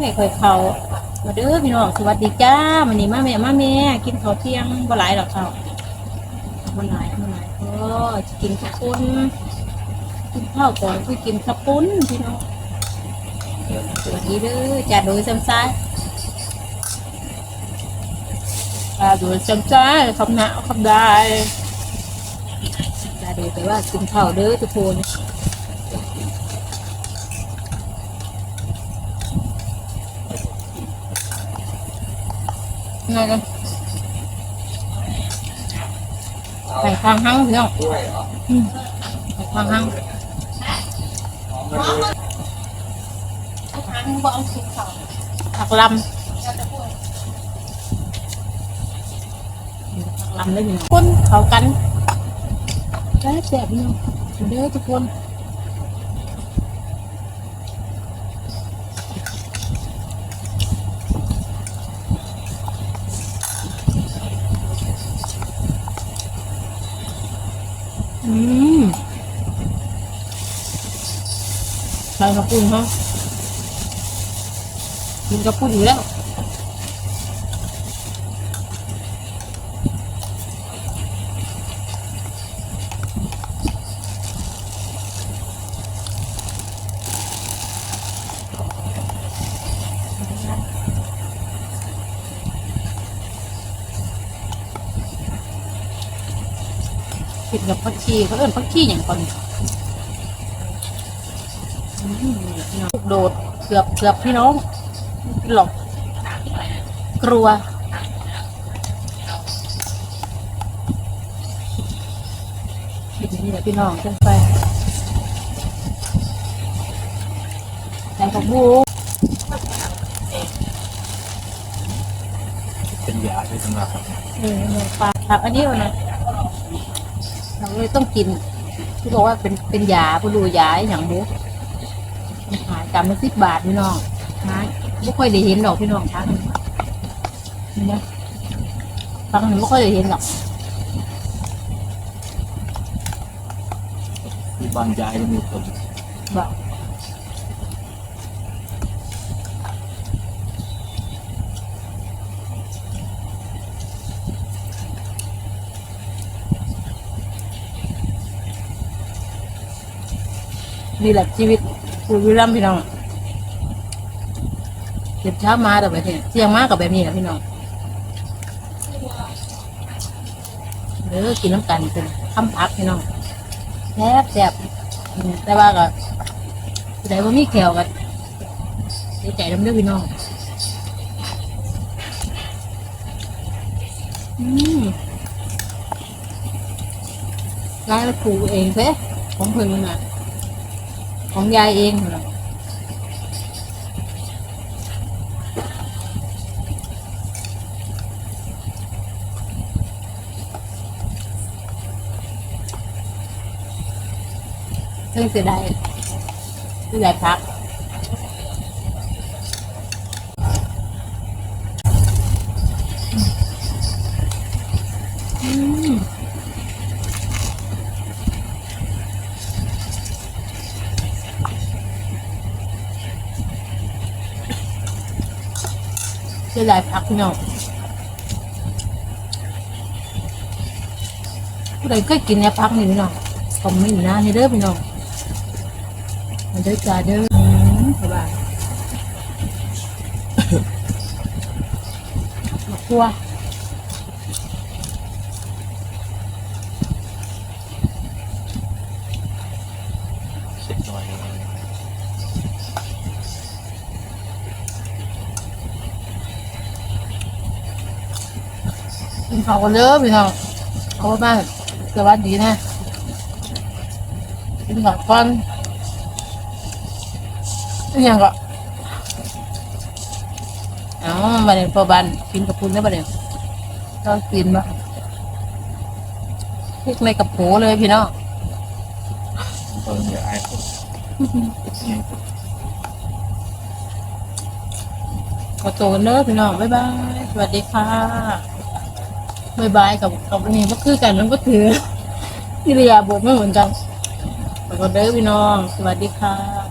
ไม่เคยเขามาเด้อพี่น้องสวัสดีจ้าวันนี้มาแม่มาแม่กินข้าวเที่ยงบ่หลายหรอกเขาบ่หลายบ่หลายเออจะกินข้าวปุ้นกินข้าวก่อนคือกินข้าวปุ้นพี่น้องสวัสดีเด้อจ้าโดยซ้ำซ้ายจ้าโดยซ้ำซ้ายคำหนาคำได้จ้าโดยแต่ว่ากินข้าวเด้อทุกคน ไงกันไข่ทางหั่งพี่น้องอืมไข่ทางหั่งผักลำผักลำได้พี่น้องคนเขากันแซ่บแซ่บพี่น้องเด้อทุกคน อืมใส่กระปุ้นเขากินกระปุ้นอยู่แล้ว กินกับผักชีเขาเอิ้นผักชีอย่างก่อนอืมลูกโดดเกือบเกือบพี่น้องไม่กินหรอกกลัวกินนี่แหละพี่น้องจังไปใส่ผักบูเป็นยาด้วยสำหรับครับเออเนื้อปลาผักอันนี้วะนะ เราเลยต้องกินที่บอกว่าเป็นเป็นยาผู้ดูยาอย่างบุมันขายกำละสิบบาทพี่น้องนะไม่ค่อยได้เห็นหรอกพี่น้องครับเห็นไหมฟังหนูไม่ค่อยได้เห็นหรอกที่บางยายจะมีคนบอก นี่แหละชีวิตคุณวิรัมพี่น้องเก็บเช้ามาแต่แบบนี้เที่ยงมากับแบบนี้แหละพี่น้องเออกินน้ำกันเป็นคำพักพี่น้องแซ่บแซ่บแต่ว่าก็ผู้ว่ามีแขวกันเสีใจน้ำเด้อพี่น้องอืมยายปลูกเองเซ่ของเพิ่นมันน่ะ ของยายเองเหรอเรื่งเสียดายเสียดายพักอืม เสียดายพักพี่น้องผู้ใดเคยกินเนี่ยพักนี่พี่น้องคอมเมนต์นะให้เด้อพี่น้องมาเด้อจ้าเด้อสบายมาคั่ว เสร็จหน่อย กินข้าวกันเด้อพี่น้องเอาบ้านสวัสดีนะกินข้าวก่อนอหยังก็เอ๋อมาเรียนพอบันกินกับปุ้นได้ปะเนี่ยก็กินมาพริกในกระโปเลยพี่น้องตอนนี้ไอ้คนขอตัวกันเด้อพี่น้องบ๊ายบาย สวัสดีค่ะ บายบายกับกับอันนี้ก็คือกันมันก็ถือกิริยาบทไม่เหมือนกันขอตัวเด้อพี่น้อง สวัสดีค่ะ